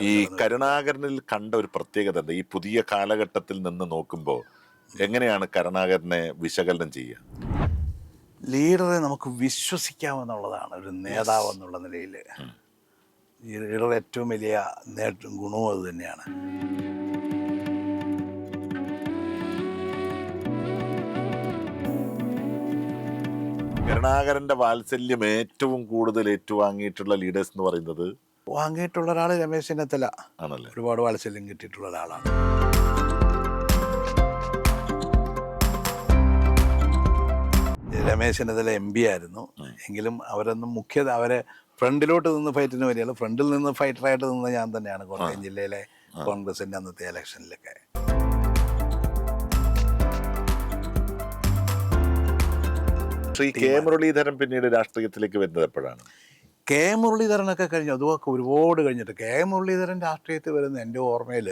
ഈ കരുണാകരനിൽ കണ്ട ഒരു പ്രത്യേകത എന്താ? ഈ പുതിയ കാലഘട്ടത്തിൽ നിന്ന് നോക്കുമ്പോൾ എങ്ങനെയാണ് കരുണാകരനെ വിശകലനം ചെയ്യുക? ലീഡറെ നമുക്ക് വിശ്വസിക്കാമെന്നുള്ളതാണ് ഒരു നേതാവ് എന്നുള്ള നിലയിൽ. ലീഡറുടെ ഏറ്റവും വലിയ നേട്ടം ഗുണവും അത് തന്നെയാണ്. കരുണാകരന്റെ വാത്സല്യം ഏറ്റവും കൂടുതൽ ഏറ്റുവാങ്ങിയിട്ടുള്ള ലീഡേഴ്സ് എന്ന് പറയുന്നത് വാങ്ങിയിട്ടുള്ള ഒരാൾ രമേശ് ചെന്നിത്തല. ആണല്ലേ? ഒരുപാട് വാത്സല്യം കിട്ടിയിട്ടുള്ള ഒരാളാണ്. രമേശ് ചെന്നിത്തല എം പി ആയിരുന്നു. എങ്കിലും അവരൊന്നും മുഖ്യ അവരെ ഫ്രണ്ടിലോട്ട് നിന്ന് ഫൈറ്റിന് വരികയുള്ളൂ ഫ്രണ്ടിൽ നിന്ന് ഫൈറ്ററായിട്ട് നിന്ന് ഞാൻ തന്നെയാണ് കോട്ടയം ജില്ലയിലെ കോൺഗ്രസിന്റെ അന്നത്തെ ഇലക്ഷനിലൊക്കെ. ശ്രീ കെ മുരളീധരൻ പിന്നീട് രാഷ്ട്രീയത്തിലേക്ക് വരുന്നത് എപ്പോഴാണ്? കെ. മുരളീധരനൊക്കെ കഴിഞ്ഞു. അതുമൊക്കെ ഒരുപാട് കഴിഞ്ഞിട്ട് കെ. മുരളീധരൻ രാഷ്ട്രീയത്തിൽ വരുന്ന എന്റെ ഓർമ്മയിൽ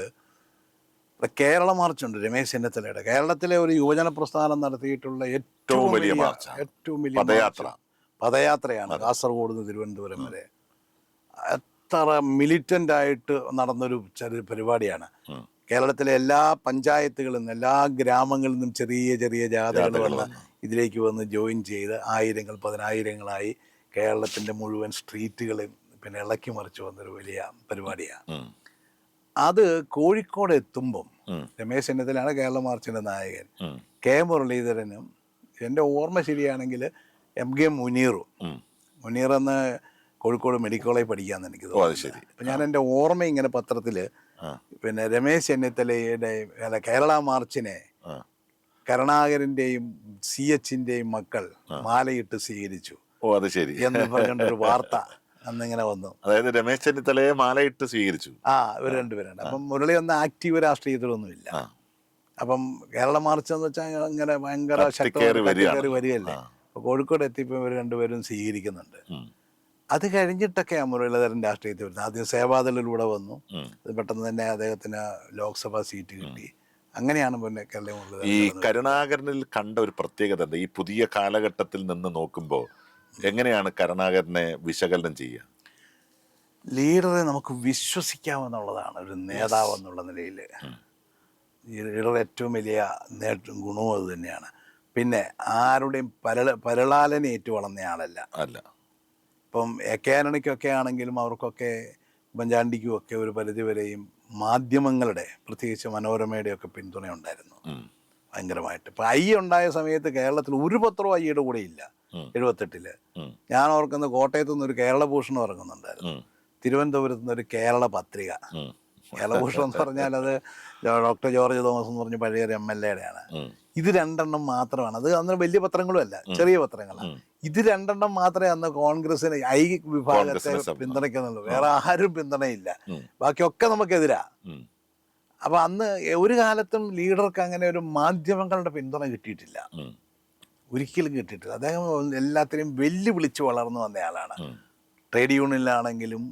കേരള മാർച്ചുണ്ട് രമേശ് ചെന്നിത്തലയുടെ. കേരളത്തിലെ ഒരു യുവജന പ്രസ്ഥാനം നടത്തിയിട്ടുള്ള ഏറ്റവും വലിയ. ഏറ്റവും വലിയ പദയാത്ര. പദയാത്രയാണ് കാസർഗോഡ് നിന്ന് തിരുവനന്തപുരം വരെ. എത്ര മിലിറ്റന്റ് ആയിട്ട് നടന്നൊരു ചെറിയ പരിപാടിയാണ്. കേരളത്തിലെ എല്ലാ പഞ്ചായത്തുകളിൽ നിന്നും എല്ലാ ഗ്രാമങ്ങളിൽ നിന്നും ചെറിയ ചെറിയ ജാഥകൾ വന്ന്. ഇതിലേക്ക് വന്ന് ജോയിൻ ചെയ്ത് ആയിരങ്ങൾ പതിനായിരങ്ങളായി കേരളത്തിന്റെ മുഴുവൻ സ്ട്രീറ്റുകളെയും പിന്നെ ഇളക്കി മറിച്ച് വന്നൊരു വലിയ പരിപാടിയാണ് അത് കോഴിക്കോട് എത്തുമ്പം. രമേശ് ചെന്നിത്തലാണ് കേരള മാർച്ചിന്റെ നായകൻ. കെ മുരളീധരനും എന്റെ ഓർമ്മ ശരിയാണെങ്കിൽ എം കെ മുനീറും. മുനീർ എന്ന് കോഴിക്കോട് മെഡിക്കൽ കോളേജ് പഠിക്കാന്ന് എനിക്ക് തോന്നുന്നു അപ്പം ഞാൻ എന്റെ ഓർമ്മ ഇങ്ങനെ പത്രത്തിൽ പിന്നെ രമേശ് ചെന്നിത്തലയുടെ അല്ല കേരള മാർച്ചിനെ കരുണാകരന്റെയും സി എച്ചിന്റെയും മക്കൾ മാലയിട്ട് സ്വീകരിച്ചു. ഓ അത് ശരി. എന്ന് പറഞ്ഞൊരു വാർത്ത അന്നിങ്ങനെ വന്നു. അതായത് രമേശ് ചെന്നിത്തലയെ മാലയിട്ട് സ്വീകരിച്ചു. ആ ഇവർ രണ്ടുപേരുണ്ട് അപ്പം മുരളി ഒന്ന് ആക്റ്റീവ് രാഷ്ട്രീയത്തിലൊന്നുമില്ല. അപ്പം കേരള മാർച്ച് എന്ന് വെച്ചാൽ ഇങ്ങനെ ഭയങ്കര ശക്തി. വരികയല്ലേ? അപ്പൊ അപ്പോൾ കോഴിക്കോട് എത്തിയപ്പോൾ ഇവർ രണ്ടുപേരും സ്വീകരിക്കുന്നുണ്ട്. അത് കഴിഞ്ഞിട്ടൊക്കെയാണ് മുരളീധരൻ രാഷ്ട്രീയത്തിൽ വരുന്നത്. ആദ്യം സേവാദളിലൂടെ വന്നു. അത് പെട്ടെന്ന് തന്നെ അദ്ദേഹത്തിന് ലോക്സഭാ സീറ്റ് കിട്ടി. അങ്ങനെയാണ് പിന്നെ കേരള ഈ കരുണാകരനിൽ കണ്ട ഒരു പ്രത്യേകത എന്താ ഈ പുതിയ കാലഘട്ടത്തിൽ നിന്ന് നോക്കുമ്പോൾ എങ്ങനെയാണ് കരുണാകരനെ വിശകലനം ചെയ്യുക? ലീഡറെ നമുക്ക് വിശ്വസിക്കാമെന്നുള്ളതാണ് ഒരു നേതാവ് എന്നുള്ള നിലയിൽ ലീഡർ ഏറ്റവും വലിയ നേട്ടം ഗുണവും അത് തന്നെയാണ്. പിന്നെ ആരുടെയും പരള പരളാലനെ ഏറ്റു വളർന്നയാളല്ല അല്ല. ഇപ്പം എ കെ ആന്റണിക്കൊക്കെ ആണെങ്കിലും അവർക്കൊക്കെ ഉമ്മൻചാണ്ടിക്കുമൊക്കെ ഒരു പരിധിവരെയും മാധ്യമങ്ങളുടെ പ്രത്യേകിച്ച് മനോരമയുടെയൊക്കെ പിന്തുണ ഉണ്ടായിരുന്നു ഉം. ഭയങ്കരമായിട്ട്. ഇപ്പം ഐ ഉണ്ടായ സമയത്ത് കേരളത്തിൽ ഒരു പത്രവും ഐയുടെ കൂടെ ഇല്ല. എഴുപത്തെട്ടിൽ. ഞാൻ ഓർക്കുന്ന കോട്ടയത്തു നിന്ന് ഒരു കേരള ഭൂഷണം ഇറങ്ങുന്നുണ്ടായിരുന്നു. തിരുവനന്തപുരത്ത് നിന്ന് ഒരു കേരള പത്രിക. കേരള കേരളഭൂഷണം എന്ന് പറഞ്ഞാൽ അത് ഡോക്ടർ ജോർജ് തോമസ് എന്ന് പറഞ്ഞ പഴയ ഒരു എം എൽ എയുടെയാണ്. ഇത് രണ്ടെണ്ണം മാത്രമാണ്. അത് അന്ന് വലിയ പത്രങ്ങളും അല്ല ചെറിയ പത്രങ്ങളാണ് ഇത് രണ്ടെണ്ണം മാത്രമേ അന്ന് കോൺഗ്രസിന് ഐ വിഭാഗത്തെ പിന്തുണയ്ക്കുന്നുള്ളൂ. വേറെ ആരും പിന്തുണയില്ല. ബാക്കിയൊക്കെ നമുക്കെതിരാ. ഉം. അപ്പൊ അന്ന് ഒരു കാലത്തും ലീഡർക്ക് അങ്ങനെ ഒരു മാധ്യമങ്ങളുടെ പിന്തുണ കിട്ടിയിട്ടില്ല. ഒരിക്കലും കിട്ടിയിട്ടില്ല അദ്ദേഹം എല്ലാത്തിനെയും വെല്ലുവിളിച്ച് വളർന്നു വന്നയാളാണ്. ട്രേഡ് യൂണിയനിലാണെങ്കിലും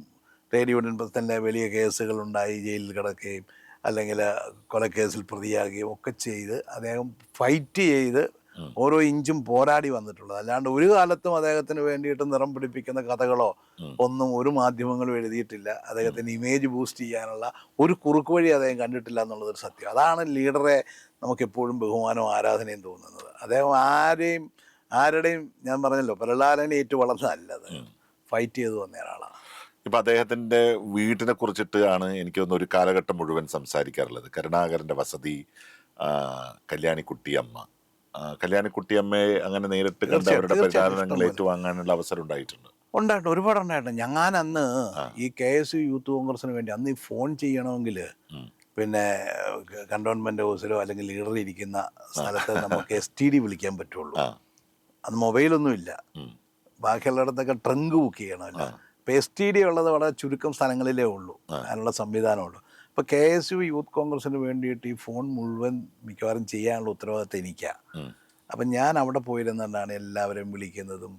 ട്രേഡ് യൂണിയൻ തന്നെ വലിയ കേസുകളുണ്ടായി ജയിലിൽ കിടക്കുകയും അല്ലെങ്കിൽ കൊലക്കേസിൽ പ്രതിയാകുകയും ഒക്കെ ചെയ്ത് അദ്ദേഹം ഫൈറ്റ് ചെയ്ത് ഓരോ ഇഞ്ചും പോരാടി വന്നിട്ടുള്ളത്. അല്ലാണ്ട് ഒരു കാലത്തും അദ്ദേഹത്തിന് വേണ്ടിയിട്ട് നിറം പിടിപ്പിക്കുന്ന കഥകളോ ഒന്നും ഒരു മാധ്യമങ്ങളും എഴുതിയിട്ടില്ല. അദ്ദേഹത്തിന് ഇമേജ് ബൂസ്റ്റ് ചെയ്യാനുള്ള ഒരു കുറുക്ക് വഴി അദ്ദേഹം കണ്ടിട്ടില്ല എന്നുള്ളതൊരു സത്യം. അതാണ് ലീഡറെ നമുക്കെപ്പോഴും ബഹുമാനവും ആരാധനയും തോന്നുന്നത്. അദ്ദേഹം ആരെയും ആരുടെയും ഞാൻ പറഞ്ഞല്ലോ പ്രഹ്ലാദനെ ഏറ്റു വളർന്നതല്ല അത് ഫൈറ്റ് ചെയ്തു വന്ന ഒരാളാണ്. ഇപ്പൊ അദ്ദേഹത്തിന്റെ വീട്ടിനെ കുറിച്ചിട്ട് ആണ് എനിക്ക് തോന്നുന്നു ഒരു കാലഘട്ടം മുഴുവൻ സംസാരിക്കാറുള്ളത്. കരുണാകരന്റെ വസതി കല്യാണിക്കുട്ടി കല്യാണിക്കുട്ടിയമ്മ ആ, കല്യാണിക്കുട്ടിയമ്മയെ അങ്ങനെ നേരിട്ട് കണ്ട് അവരുടെ പ്രചാരണങ്ങൾ ഏറ്റുവാങ്ങാനുള്ള അവസരം ഉണ്ടായിട്ടുണ്ട്. ഉണ്ടായിട്ട് ഒരുപാട് ഉണ്ടായിട്ടുണ്ട്. ഞാൻ അന്ന് ഈ കെ എസ് യു യൂത്ത് കോൺഗ്രസിന് വേണ്ടി അന്ന് ഈ ഫോൺ ചെയ്യണമെങ്കിൽ പിന്നെ കണ്ടോൺമെന്റ് ഹൗസിലോ അല്ലെങ്കിൽ ലീഡർ ഇരിക്കുന്ന സ്ഥലത്ത് നമുക്ക് എസ് ടി ഡി വിളിക്കാൻ പറ്റുള്ളൂ. അത് അന്ന് മൊബൈലൊന്നും ഇല്ല ഉം. ബാക്കിയുള്ളിടത്തൊക്കെ ട്രങ്ക് ബുക്ക് ചെയ്യണമല്ലോ. ഇപ്പം എസ് ടി ഡി ഉള്ളത് വളരെ ചുരുക്കം സ്ഥലങ്ങളിലേ ഉള്ളൂ. അതിനുള്ള സംവിധാനമുള്ളൂ. അപ്പോൾ കെ എസ് യു യൂത്ത് കോൺഗ്രസിന് വേണ്ടിയിട്ട് ഈ ഫോൺ മുഴുവൻ മിക്കവാറും ചെയ്യാനുള്ള ഉത്തരവാദിത്തം എനിക്കാണ്. അപ്പം ഞാൻ അവിടെ പോയിരുന്നുകൊണ്ടാണ് എല്ലാവരെയും വിളിക്കുന്നതും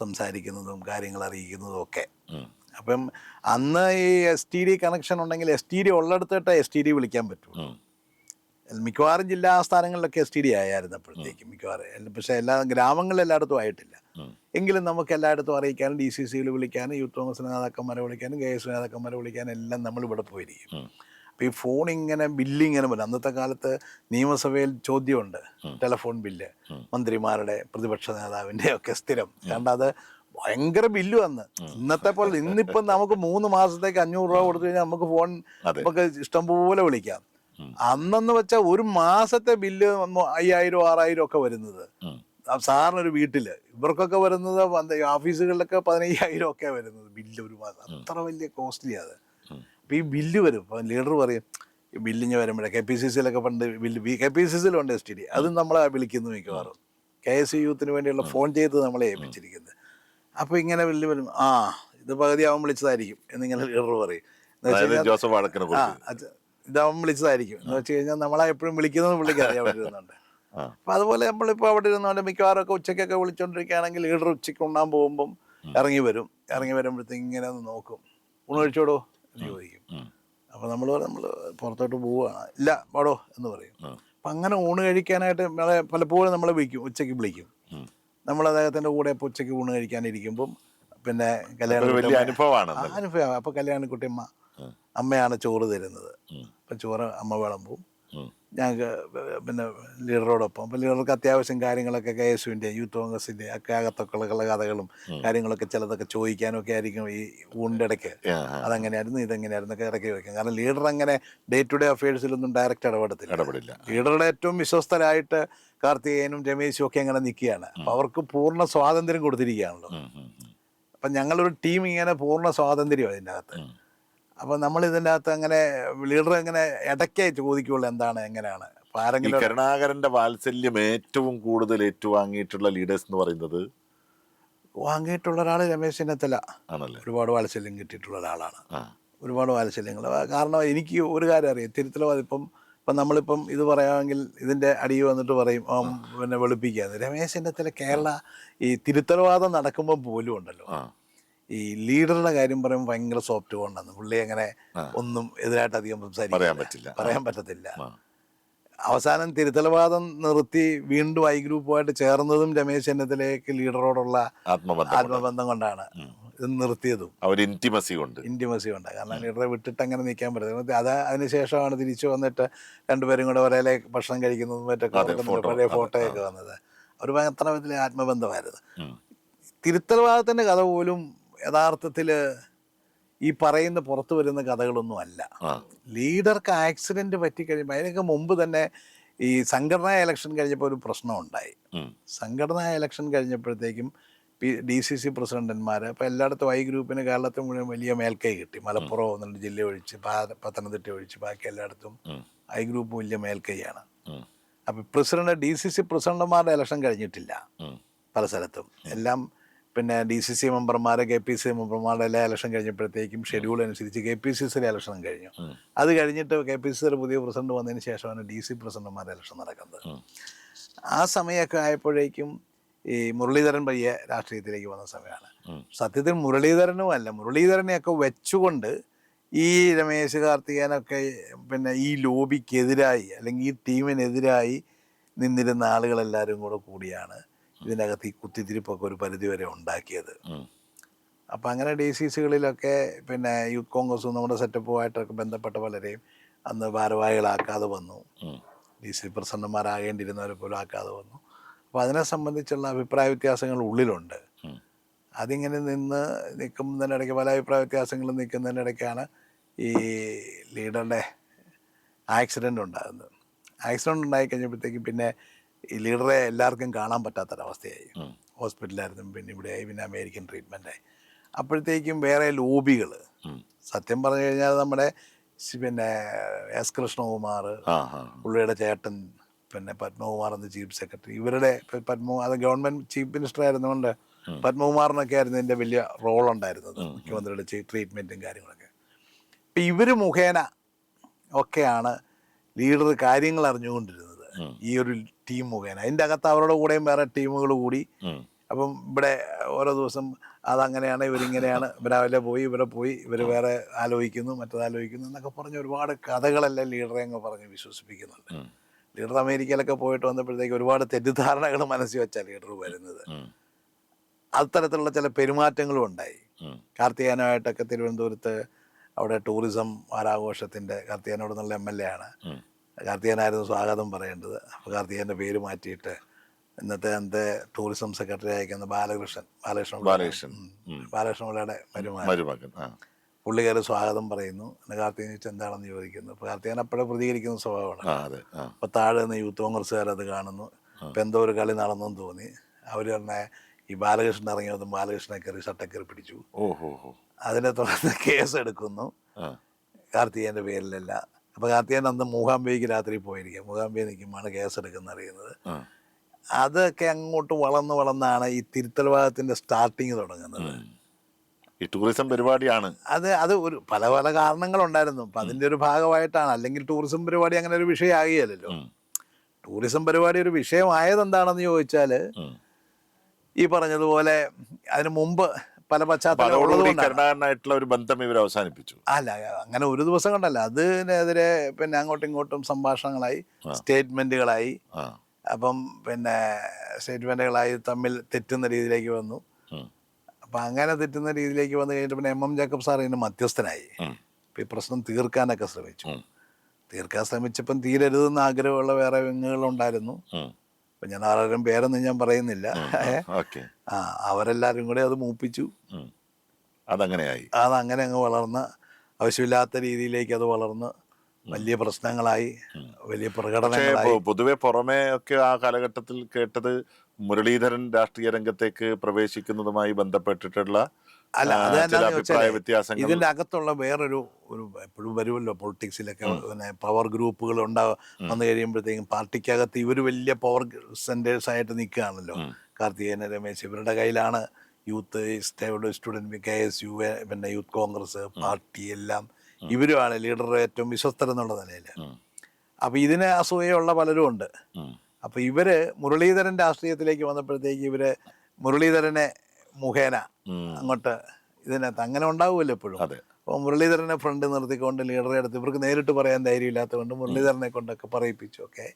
സംസാരിക്കുന്നതും കാര്യങ്ങൾ അറിയിക്കുന്നതും ഒക്കെ. അപ്പം അന്ന് ഈ എസ് ടി ഡി കണക്ഷൻ ഉണ്ടെങ്കിൽ എസ് ടി ഡി ഉള്ളിടത്തോട്ട് എസ് ടി ഡി വിളിക്കാൻ പറ്റും. മിക്കവാറും ജില്ലാ ആസ്ഥാനങ്ങളിലൊക്കെ എസ് ടി ഡി ആയിരുന്നു അപ്പോഴത്തേക്കും മിക്കവാറും. പക്ഷേ എല്ലാ ഗ്രാമങ്ങളിൽ എല്ലായിടത്തും ആയിട്ടില്ല. എങ്കിലും നമുക്ക് എല്ലായിടത്തും അറിയിക്കാനും ഡി സി സിയിൽ വിളിക്കാനും യൂത്ത് കോൺഗ്രസ് നേതാക്കന്മാരെ വിളിക്കാനും കെ എസ് നേതാക്കന്മാരെ വിളിക്കാനും എല്ലാം നമ്മൾ ഇവിടെ പോയിരിക്കും അപ്പോൾ ഈ ഫോൺ ഇങ്ങനെ ബില്ല് ഇങ്ങനെ വരും. അന്നത്തെ കാലത്ത് നിയമസഭയിൽ ചോദ്യമുണ്ട്. Telephone bill. മന്ത്രിമാരുടെ പ്രതിപക്ഷ നേതാവിന്റെ ഒക്കെ സ്ഥിരം. കാരണം അത് ഭയങ്കര ബില്ല് വന്ന്. ഇന്നത്തെ പോലെ ഇന്നിപ്പം നമുക്ക് മൂന്ന് മാസത്തേക്ക് അഞ്ഞൂറ് രൂപ കൊടുത്തു കഴിഞ്ഞാൽ നമുക്ക് ഫോൺ നമുക്ക് ഇഷ്ടംപോലെ വിളിക്കാം. അന്നെന്ന് വെച്ചാൽ ഒരു മാസത്തെ ബില്ല് അയ്യായിരം ആറായിരം ഒക്കെ വരുന്നത്. സാറിന് ഒരു വീട്ടിൽ. ഇവർക്കൊക്കെ വരുന്നത് ഓഫീസുകളിലൊക്കെ പതിനയ്യായിരം ഒക്കെ വരുന്നത് ബില്ല് ഒരു മാസം. അത്ര വലിയ കോസ്റ്റ്ലി അത്. അപ്പൊ ഈ ബില്ല് വരും. അപ്പൊ ലീഡർ പറയും ബില്ലിഞ്ഞ് വരുമ്പോഴേ കെ പി സി സിയിലൊക്കെ പണ്ട് ബില്ല് കെ പി സി സിയിലുണ്ട് എസ് ടി ഡി അതും നമ്മളെ വിളിക്കുന്നു മിക്കവാറും. കെ എസ് യൂത്തിന് വേണ്ടിയുള്ള ഫോൺ ചെയ്ത് നമ്മളെ ഏൽപ്പിച്ചിരിക്കുന്നത്. അപ്പോൾ ഇങ്ങനെ ബില്ല് വരും. ആ ഇത് പകുതി അവൻ വിളിച്ചതായിരിക്കും എന്നിങ്ങനെ ലീഡർ പറയും. ജോസഫ് ആ അത് ഇതവൻ വിളിച്ചതായിരിക്കും. എന്ന് വെച്ച് കഴിഞ്ഞാൽ നമ്മളെ എപ്പോഴും വിളിക്കുന്നത് പുള്ളിക്ക് അറിയാൻ പറ്റുന്നുണ്ട്. അപ്പൊ അതുപോലെ നമ്മളിപ്പോൾ അവിടെ ഇരുന്നുകൊണ്ട് മിക്കവാറും ഒക്കെ ഉച്ചയ്ക്കൊക്കെ വിളിച്ചോണ്ടിരിക്കുകയാണെങ്കിൽ ലീഡർ ഉച്ചയ്ക്ക് ഉണ്ണാൻ പോകുമ്പം ഇറങ്ങി വരും. ഇറങ്ങി വരുമ്പോഴത്തേക്ക് ഇങ്ങനെ ഒന്ന് നോക്കും. ഊണ് കഴിച്ചോടോ? ചോദിക്കും അപ്പോൾ അപ്പൊ നമ്മൾ നമ്മൾ പുറത്തോട്ട് പോവുകയാണ് ഇല്ല പാടോ എന്ന് പറയും. അപ്പം അങ്ങനെ ഊണ് കഴിക്കാനായിട്ട് നമ്മളെ പലപ്പോഴും നമ്മളെ വിളിക്കും ഉച്ചയ്ക്ക് വിളിക്കും. നമ്മൾ അദ്ദേഹത്തിന്റെ കൂടെ ഇപ്പോൾ ഉച്ചയ്ക്ക് ഊണ് കഴിക്കാനിരിക്കുമ്പം പിന്നെ കല്യാണം വലിയ അനുഭവമാണ് അപ്പോൾ കല്യാണിക്കുട്ടിയമ്മ അമ്മയാണ് ചോറ് തരുന്നത്. അപ്പം ചോറ് അമ്മ വിളമ്പും. ഞങ്ങൾക്ക് പിന്നെ ലീഡറോടൊപ്പം. അപ്പം ലീഡർക്ക് അത്യാവശ്യം കാര്യങ്ങളൊക്കെ കെ എസ് യുവിന്റെ യൂത്ത് കോൺഗ്രസിന്റെ ഒക്കെ അകത്തൊക്കെയുള്ള കഥകളും കാര്യങ്ങളൊക്കെ ചിലതൊക്കെ ചോദിക്കാനൊക്കെ ആയിരിക്കും ഈ ഊണിന്റെ ഇടയ്ക്ക്. അതെങ്ങനെയായിരുന്നു ഇതെങ്ങനെയായിരുന്നു ഒക്കെ ഇടയ്ക്ക് ചോദിക്കും കാരണം ലീഡർ അങ്ങനെ ഡേ ടു ഡേ അഫയേഴ്സിലൊന്നും ഡയറക്റ്റ് ഇടപെടത്തില്ല. ഇടപെടില്ല. ലീഡറുടെ ഏറ്റവും വിശ്വസ്തരായിട്ട് കാർത്തികേയനും രമേശും ഒക്കെ അങ്ങനെ നിൽക്കുകയാണ്. അപ്പം അവർക്ക് പൂർണ സ്വാതന്ത്ര്യം കൊടുത്തിരിക്കുകയാണല്ലോ. അപ്പം ഞങ്ങളൊരു ടീം ഇങ്ങനെ പൂർണ സ്വാതന്ത്ര്യം അതിന്റെ അകത്ത് ഉം. അപ്പം നമ്മൾ ഇതിന്റെ അകത്ത് അങ്ങനെ ലീഡർ അങ്ങനെ ഇടയ്ക്കേ ചോദിക്കുള്ളൂ എന്താണ് എങ്ങനെയാണ്? ആരെങ്കിലും കരുണാകരന്റെ വാത്സല്യം ഏറ്റവും കൂടുതൽ ഏറ്റുവാങ്ങിയിട്ടുള്ള ലീഡേഴ്സ് എന്ന് പറയുന്നത്? വാങ്ങിയിട്ടുള്ള ഒരാൾ രമേശ് ചെന്നിത്തല. ആണല്ലേ? ഒരുപാട് വാത്സല്യം കിട്ടിയിട്ടുള്ള ഒരാളാണ്. ഒരുപാട് വാത്സല്യങ്ങൾ. കാരണം എനിക്ക് ഒരു കാര്യം അറിയാം തിരുത്തലവാദം ഇപ്പം ഇപ്പം നമ്മളിപ്പം ഇത് പറയാമെങ്കിൽ ഇതിന്റെ അടി വന്നിട്ട് പറയും പിന്നെ വെളുപ്പിക്കുക രമേശ് ചെന്നിത്തല കേരള ഈ തിരുത്തലവാദം നടക്കുമ്പോൾ പോലും ഉണ്ടല്ലോ. ഈ ലീഡറുടെ കാര്യം പറയുമ്പോൾ ഭയങ്കര സോഫ്റ്റ് കൊണ്ടാണ് പുള്ളി അങ്ങനെ ഒന്നും എതിരായിട്ട് അധികം സംസാരിക്കാൻ പറ്റില്ല. പറയാൻ പറ്റത്തില്ല. അവസാനം തിരുത്തലവാദം നിർത്തി വീണ്ടും ഐ ഗ്രൂപ്പുമായിട്ട് ചേർന്നതും രമേശ് ചെന്നിത്തലയ്ക്ക് ലീഡറോടുള്ള ആത്മബന്ധം കൊണ്ടാണ്. ഇത് നിർത്തിയതും. ഇന്റിമസി കൊണ്ട്. ഇന്റിമസി കൊണ്ട്. കാരണം ലീഡറെ വിട്ടിട്ട് അങ്ങനെ നിൽക്കാൻ പറ്റില്ല അത് അതിനുശേഷമാണ് തിരിച്ചു വന്നിട്ട് രണ്ടുപേരും കൂടെ ഒരേ ഭക്ഷണം കഴിക്കുന്നതും മറ്റൊക്കെ പഴയ ഫോട്ടോയൊക്കെ വന്നത്. അത്ര വലിയ ആത്മബന്ധമായിരുന്നു. തിരുത്തലവാദത്തിന്റെ കഥ പോലും യഥാർത്ഥത്തിൽ ഈ പറയുന്ന പുറത്തു വരുന്ന കഥകളൊന്നും അല്ല. ലീഡർക്ക് ആക്സിഡന്റ് പറ്റിക്കഴിയുമ്പോൾ അതിനൊക്കെ മുമ്പ് തന്നെ ഈ സംഘടനാ ഇലക്ഷൻ കഴിഞ്ഞപ്പോൾ ഒരു പ്രശ്നം ഉണ്ടായി. സംഘടനാ ഇലക്ഷൻ കഴിഞ്ഞപ്പോഴത്തേക്കും പി ഡി സി സി പ്രസിഡന്റന്മാർ അപ്പോൾ എല്ലായിടത്തും ഐ ഗ്രൂപ്പിന് കേരളത്തിൽ മുഴുവൻ വലിയ മേൽക്കൈ കിട്ടി. മലപ്പുറം എന്നുള്ള ജില്ല ഒഴിച്ച് പത്തനംതിട്ട ഒഴിച്ച് ബാക്കി എല്ലായിടത്തും. ഐ ഗ്രൂപ്പ് വലിയ മേൽക്കൈയാണ്. അപ്പോൾ പ്രസിഡന്റ് ഡി സി സി പ്രസിഡന്റുമാരുടെ ഇലക്ഷൻ കഴിഞ്ഞിട്ടില്ല. പല സ്ഥലത്തും. എല്ലാം പിന്നെ ഡി സി സി മെമ്പർമാർ കെ പി സി മെമ്പർമാരുടെ എല്ലാ ഇലക്ഷൻ കഴിഞ്ഞപ്പോഴത്തേക്കും ഷെഡ്യൂൾ അനുസരിച്ച് കെ പി സി സിയിലെ ഇലക്ഷൻ കഴിഞ്ഞു. അത് കഴിഞ്ഞിട്ട് കെ പി സി സിയുടെ പുതിയ പ്രസിഡന്റ് വന്നതിന് ശേഷമാണ് ഡി സി പ്രസിഡന്റുമാരുടെ ഇലക്ഷൻ നടക്കുന്നത്. ആ സമയമൊക്കെ ആയപ്പോഴേക്കും ഈ മുരളീധരൻ പയ്യെ രാഷ്ട്രീയത്തിലേക്ക് വന്ന സമയമാണ്. സത്യത്തിൽ മുരളീധരനും അല്ല മുരളീധരനെയൊക്കെ വെച്ചുകൊണ്ട് ഈ രമേശ് കാർത്തികനൊക്കെ പിന്നെ ഈ ലോബിക്കെതിരായി അല്ലെങ്കിൽ ഈ ടീമിനെതിരായി നിന്നിരുന്ന ആളുകളെല്ലാവരും കൂടെ കൂടിയാണ് ഇതിനകത്ത് ഈ കുത്തിത്തിരിപ്പൊക്കെ ഒരു പരിധിവരെ ഉണ്ടാക്കിയത്. അപ്പം അങ്ങനെ ഡി സി സികളിലൊക്കെ പിന്നെ യൂത്ത് കോൺഗ്രസും നമ്മുടെ സെറ്റപ്പുമായിട്ടൊക്കെ ബന്ധപ്പെട്ട പലരെയും അന്ന് ഭാരവാഹികളാക്കാതെ വന്നു. ഡി സി പ്രസിഡന്റുമാരാകേണ്ടിയിരുന്നവരെ പോലും ആക്കാതെ വന്നു അപ്പോൾ അതിനെ സംബന്ധിച്ചുള്ള അഭിപ്രായ വ്യത്യാസങ്ങൾ ഉള്ളിലുണ്ട്. അതിങ്ങനെ നിന്ന് നിൽക്കുന്നതിനിടയ്ക്ക് പല അഭിപ്രായ വ്യത്യാസങ്ങളും നിൽക്കുന്നതിനിടയ്ക്കാണ് ഈ ലീഡറുടെ ആക്സിഡന്റ് ഉണ്ടാകുന്നത് ആക്സിഡന്റ് ഉണ്ടായി കഴിഞ്ഞപ്പോഴത്തേക്കും പിന്നെ ഈ ലീഡറെ എല്ലാവർക്കും കാണാൻ പറ്റാത്തൊരവസ്ഥയായി. ഹോസ്പിറ്റലായിരുന്നു പിന്നെ ഇവിടെ പിന്നെ അമേരിക്കൻ ട്രീറ്റ്മെന്റായി അപ്പോഴത്തേക്കും വേറെ ലോബികൾ സത്യം പറഞ്ഞു കഴിഞ്ഞാൽ നമ്മുടെ പിന്നെ എസ് കൃഷ്ണകുമാർ പുള്ളിയുടെ ചേട്ടൻ പിന്നെ പത്മകുമാർ എന്ന ചീഫ് സെക്രട്ടറി ഇവരുടെ പത്മ അത് ഗവൺമെന്റ് ചീഫ് മിനിസ്റ്റർ ആയിരുന്നുകൊണ്ട് പത്മകുമാറിനൊക്കെ ആയിരുന്നു ഇതിന്റെ വലിയ റോൾ ഉണ്ടായിരുന്നത് മുഖ്യമന്ത്രിയുടെ ട്രീറ്റ്മെന്റും കാര്യങ്ങളൊക്കെ. ഇപ്പം ഇവർ മുഖേന ഒക്കെയാണ് ലീഡർ കാര്യങ്ങൾ അറിഞ്ഞുകൊണ്ടിരുന്നത്. ഈ ഒരു ടീം മുഖേന. അതിന്റെ അകത്ത് അവരുടെ കൂടെയും വേറെ ടീമുകൾ കൂടി. അപ്പം ഇവിടെ ഓരോ ദിവസം അതങ്ങനെയാണ് ഇവരിങ്ങനെയാണ്. ഇവരവരെ പോയി ഇവരെ പോയി ഇവർ വേറെ ആലോചിക്കുന്നു മറ്റത് ആലോചിക്കുന്നു എന്നൊക്കെ പറഞ്ഞ് ഒരുപാട് കഥകളെല്ലാം ലീഡറെ അങ്ങ് പറഞ്ഞ് വിശ്വസിപ്പിക്കുന്നുണ്ട്. ലീഡർ അമേരിക്കയിലൊക്കെ പോയിട്ട് വന്നപ്പോഴത്തേക്ക് ഒരുപാട് തെറ്റിദ്ധാരണകൾ മനസ്സിൽ വെച്ചാൽ ലീഡർ വരുന്നത്. അത്തരത്തിലുള്ള ചില പെരുമാറ്റങ്ങളും ഉണ്ടായി. ഉം. കാർത്തികേയനുമായിട്ടൊക്കെ തിരുവനന്തപുരത്ത് അവിടെ ടൂറിസം വാരാഘോഷത്തിന്റെ കാർത്തികാനോട് നല്ല എം എൽ എ ആണ്. ഉം. കാർത്തികേയനായിരുന്നു സ്വാഗതം പറയേണ്ടത്. അപ്പോൾ കാർത്തികന്റെ പേര് മാറ്റിയിട്ട് ഇന്നത്തെ അന്നത്തെ ടൂറിസം സെക്രട്ടറി അയക്കുന്ന ബാലകൃഷ്ണൻ ബാലകൃഷ്ണൻ ബാലകൃഷ്ണൻ. ബാലകൃഷ്ണൻ പിള്ളയുടെ മരുമകൻ. മരുമകൻ ആ. പുള്ളി കയറി സ്വാഗതം പറയുന്നു. ചോദിച്ചാൽ എന്താണെന്ന് ചോദിക്കുന്നു. അപ്പോൾ കാർത്തികൻ അപ്പോഴേ പ്രതികരിക്കുന്ന സ്വഭാവമാണ്. അപ്പോൾ താഴെ നിന്ന് യൂത്ത് കോൺഗ്രസ്സുകാർ അത് കാണുന്നു. അപ്പം എന്തോ ഒരു കളി നടന്നെന്ന് തോന്നി. അവർ തന്നെ ഈ ബാലകൃഷ്ണൻ ഇറങ്ങി വന്ന് ബാലകൃഷ്ണനെ കയറി ഷട്ട കയറി പിടിച്ചു അതിനെ തുടർന്ന് കേസ് എടുക്കുന്നു. ആ. കാർത്തികേയന്റെ പേരിലല്ല. അപ്പോൾ കാർത്തികേയൻ അന്ന് മൂകാംബിക്ക് രാത്രി പോയിരിക്കുക മൂകാംബിയെ നിൽക്കുമ്പോഴാണ് കേസ് എടുക്കുന്ന അറിയുന്നത് അതൊക്കെ അങ്ങോട്ട് വളർന്ന് വളർന്നാണ് ഈ തിരുത്തൽ ഭാഗത്തിന്റെ സ്റ്റാർട്ടിങ് തുടങ്ങുന്നത്. ഈ ടൂറിസം പരിപാടിയാണ്. അത് അത് ഒരു പല പല കാരണങ്ങളുണ്ടായിരുന്നു. അപ്പം അതിന്റെ ഒരു ഭാഗമായിട്ടാണ്. അല്ലെങ്കിൽ ടൂറിസം പരിപാടി അങ്ങനെ ഒരു വിഷയമാകിയല്ലോ. ടൂറിസം പരിപാടി ഒരു വിഷയമായത് എന്താണെന്ന് ചോദിച്ചാൽ ഈ പറഞ്ഞതുപോലെ അതിന് മുമ്പ് പല പശ്ചാത്തലം കരുണാകരനായിട്ടുള്ള ഒരു ബന്ധം ഇവർ അവസാനിപ്പിച്ചു. അല്ല അങ്ങനെ ഒരു ദിവസം കണ്ടല്ല. അതിനെതിരെ പിന്നെ അങ്ങോട്ടും ഇങ്ങോട്ടും സംഭാഷണങ്ങളായി സ്റ്റേറ്റ്മെന്റുകളായി. അപ്പം പിന്നെ സ്റ്റേറ്റ്മെന്റുകളായി തമ്മിൽ തെറ്റുന്ന രീതിയിലേക്ക് വന്നു. അപ്പൊ അങ്ങനെ തെറ്റുന്ന രീതിയിലേക്ക് വന്നു കഴിഞ്ഞിട്ട് പിന്നെ എം എം ജേക്കബ് സാർ ഇതിന് മധ്യസ്ഥനായി. ഈ പ്രശ്നം തീർക്കാനൊക്കെ ശ്രമിച്ചു. തീർക്കാൻ ശ്രമിച്ചപ്പം തീരരുതെന്ന് ആഗ്രഹമുള്ള വേറെ വിങ്ങുകളുണ്ടായിരുന്നു. അപ്പം ഞാൻ ആരും പേരൊന്നും ഞാൻ പറയുന്നില്ല. ആ അവരെല്ലാവരും കൂടെ അത് മൂപ്പിച്ചു. അതങ്ങനെയായി. അതങ്ങനെ അങ്ങ് വളർന്ന് ആവശ്യമില്ലാത്ത രീതിയിലേക്ക് അത് വളർന്ന് വലിയ പ്രശ്നങ്ങളായി വലിയ പ്രകടന പ്രകടനങ്ങളായി. പൊതുവെ പുറമേ ഒക്കെ ആ കാലഘട്ടത്തിൽ കേട്ടത് മുരളീധരൻ രാഷ്ട്രീയ രംഗത്തേക്ക് പ്രവേശിക്കുന്നതുമായി ബന്ധപ്പെട്ടിട്ടുള്ള അല്ല അത് ഇതിന്റെ അകത്തുള്ള വേറൊരു ഒരു എപ്പോഴും വരുമല്ലോ പൊളിറ്റിക്സിലൊക്കെ പിന്നെ പവർ ഗ്രൂപ്പുകൾ ഉണ്ടാവും വന്നു കഴിയുമ്പോഴത്തേക്കും പാർട്ടിക്കകത്ത് ഇവർ വലിയ പവർ സെന്റേഴ്സ് ആയിട്ട് നിൽക്കുകയാണല്ലോ. കാർത്തികേയൻ രമേശ് ഇവരുടെ കയ്യിലാണ് youth student K S U പിന്നെ യൂത്ത് കോൺഗ്രസ് പാർട്ടി എല്ലാം ഇവരുമാണ് ലീഡർ ഏറ്റവും വിശ്വസ്തരെന്നുള്ള നിലയിൽ. അപ്പം ഇതിന് അസൂയുള്ള പലരും ഉണ്ട്. അപ്പം ഇവർ മുരളീധരൻ രാഷ്ട്രീയത്തിലേക്ക് വന്നപ്പോഴത്തേക്ക് ഇവർ മുരളീധരനെ മുഖേന അങ്ങോട്ട് ഇതിനകത്ത് അങ്ങനെ ഉണ്ടാവുമല്ലോ എപ്പോഴും. അതെ. അപ്പോൾ മുരളീധരനെ ഫ്രണ്ട് നിർത്തിക്കൊണ്ട് ലീഡറെ അടുത്ത് ഇവർക്ക് നേരിട്ട് പറയാൻ ധൈര്യമില്ലാത്തതുകൊണ്ട് മുരളീധരനെ കൊണ്ടൊക്കെ പറയിപ്പിച്ചു. ഒക്കെ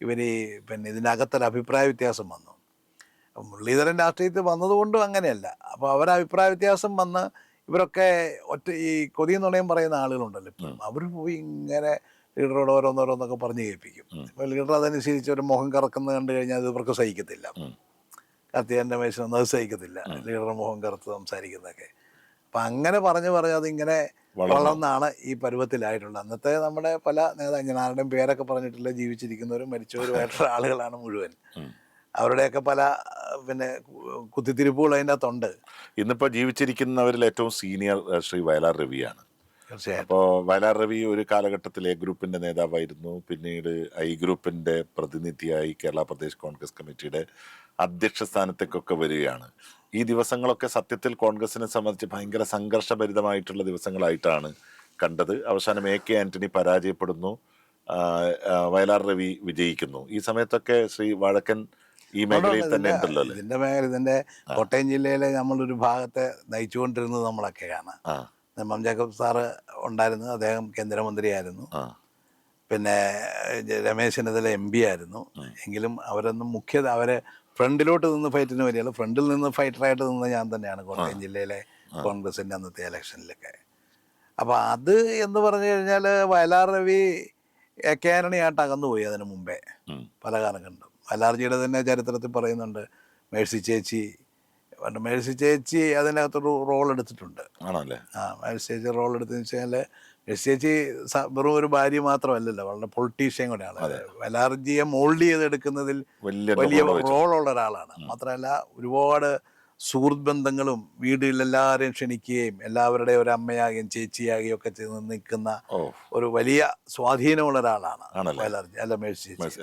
ഇവർ പിന്നെ ഇതിനകത്തൊരു അഭിപ്രായ വ്യത്യാസം വന്നു. അപ്പം മുരളീധരൻ രാഷ്ട്രീയത്തിൽ വന്നതുകൊണ്ടും അങ്ങനെയല്ല. അപ്പോൾ അവരെ അഭിപ്രായ വ്യത്യാസം വന്ന് ഇവരൊക്കെ ഒറ്റ ഈ കൊതിയും നുണയും പറയുന്ന ആളുകളുണ്ടല്ലോ ഇപ്പം. അവർ പോയി ഇങ്ങനെ ലീഡറോട് ഓരോന്നോരോന്നൊക്കെ പറഞ്ഞു കേൾപ്പിക്കും. അപ്പോൾ ലീഡർ അതനുസരിച്ച് ഒരു മുഖം കറക്കുന്നത് കണ്ടു കഴിഞ്ഞാൽ അത് ഇവർക്ക് സഹിക്കത്തില്ല. കത്തിയന്റെ മനുഷ്യനൊന്നും അത് സഹിക്കത്തില്ല. ലീഡറുടെ മുഖം കറുത്ത് സംസാരിക്കുന്നതൊക്കെ. അപ്പം അങ്ങനെ പറഞ്ഞു പറഞ്ഞ് അതിങ്ങനെ വളർന്നാണ് ഈ പരുവത്തിലായിട്ടുള്ളത്. അന്നത്തെ നമ്മുടെ പല നേതാക്കൾ ഞാൻ ആരുടെയും പേരൊക്കെ പറഞ്ഞിട്ടില്ല ജീവിച്ചിരിക്കുന്നവരും മരിച്ചവരുമായിട്ടുള്ള ആളുകളാണ് മുഴുവൻ. അവരുടെയൊക്കെ പല പിന്നെ കുത്തിത്തിരിപ്പുകൾ അതിന്റെ അകത്തുണ്ട് ഇന്നിപ്പോൾ ജീവിച്ചിരിക്കുന്നവരിൽ ഏറ്റവും സീനിയർ ശ്രീ വയലാർ രവിയാണ്. അപ്പോൾ വയലാർ രവി ഒരു കാലഘട്ടത്തിൽ എ ഗ്രൂപ്പിന്റെ നേതാവായിരുന്നു. പിന്നീട് ഐ ഗ്രൂപ്പിന്റെ പ്രതിനിധിയായി കേരള പ്രദേശ് കോൺഗ്രസ് കമ്മിറ്റിയുടെ അധ്യക്ഷ സ്ഥാനത്തേക്കൊക്കെ വരികയാണ്. ഈ ദിവസങ്ങളൊക്കെ സത്യത്തിൽ കോൺഗ്രസിനെ സംബന്ധിച്ച് ഭയങ്കര സംഘർഷഭരിതമായിട്ടുള്ള ദിവസങ്ങളായിട്ടാണ് കണ്ടത്. അവസാനം എ കെ ആന്റണി പരാജയപ്പെടുന്നു. വയലാർ രവി വിജയിക്കുന്നു. ഈ സമയത്തൊക്കെ ശ്രീ വഴക്കൻ ഈ മേഖലയിൽ തന്നെ ഉണ്ടല്ലോ ഇതിന്റെ മേഖല ഇതിന്റെ കോട്ടയം ജില്ലയിലെ നമ്മളൊരു ഭാഗത്തെ നയിച്ചുകൊണ്ടിരുന്നത് നമ്മളൊക്കെയാണ്. എം ജേക്കബ് സാറ് ഉണ്ടായിരുന്നു. അദ്ദേഹം കേന്ദ്രമന്ത്രിയായിരുന്നു. ആയിരുന്നു പിന്നെ രമേശ് ചെന്നിത്തല എം പി ആയിരുന്നു. എങ്കിലും അവരൊന്നും മുഖ്യ അവരെ ഫ്രണ്ടിലോട്ട് നിന്ന് ഫൈറ്റിന് വരികയല്ല. ഫ്രണ്ടിൽ നിന്ന് ഫൈറ്ററായിട്ട് നിന്ന ഞാൻ തന്നെയാണ് കോട്ടയം ജില്ലയിലെ കോൺഗ്രസിന്റെ അന്നത്തെ ഇലക്ഷനിലൊക്കെ അപ്പോൾ അത് എന്ന് പറഞ്ഞു കഴിഞ്ഞാൽ വയലാർ രവി എക്കാനണിയായിട്ട് അകന്നു പോയി അകന്നുപോയി അതിന് മുമ്പേ. പല കാലം കണ്ടു വയലാർജിയുടെ തന്നെ ചരിത്രത്തിൽ പറയുന്നുണ്ട് മേഴ്സി ചേച്ചി പണ്ട് മേഴ്സി ചേച്ചി അതിനകത്തൊരു റോൾ എടുത്തിട്ടുണ്ട്. ആണല്ലേ? ആ മേഴ്സി ചേച്ചി റോൾ എടുത്തെന്ന് വെച്ചാൽ മേഴ്സി ചേച്ചി വെറും ഒരു ഭാര്യ മാത്രമല്ലല്ലോ വളരെ പൊളിറ്റീഷ്യൻ കൂടെയാണ്. വലാർജിയെ മോൾഡ് ചെയ്തെടുക്കുന്നതിൽ വലിയ. റോളുള്ള ഒരാളാണ് മാത്രമല്ല ഒരുപാട് സുഹൃത്ത് ബന്ധങ്ങളും വീട്ടിൽ എല്ലാവരെയും ക്ഷണിക്കുകയും എല്ലാവരുടെയും ഒരു അമ്മയാകുകയും ചേച്ചിയാകുകയും ഒക്കെ ചെയ്ത് നിൽക്കുന്ന ഒരു വലിയ സ്വാധീനമുള്ള ഒരാളാണ് വലാർജി അല്ല മേഴ്സി ചേച്ചി.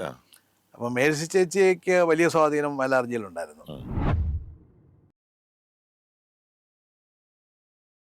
അപ്പം മേഴ്സി ചേച്ചിക്ക് വലിയ സ്വാധീനം വയലാർജിയിലുണ്ടായിരുന്നു ഉം.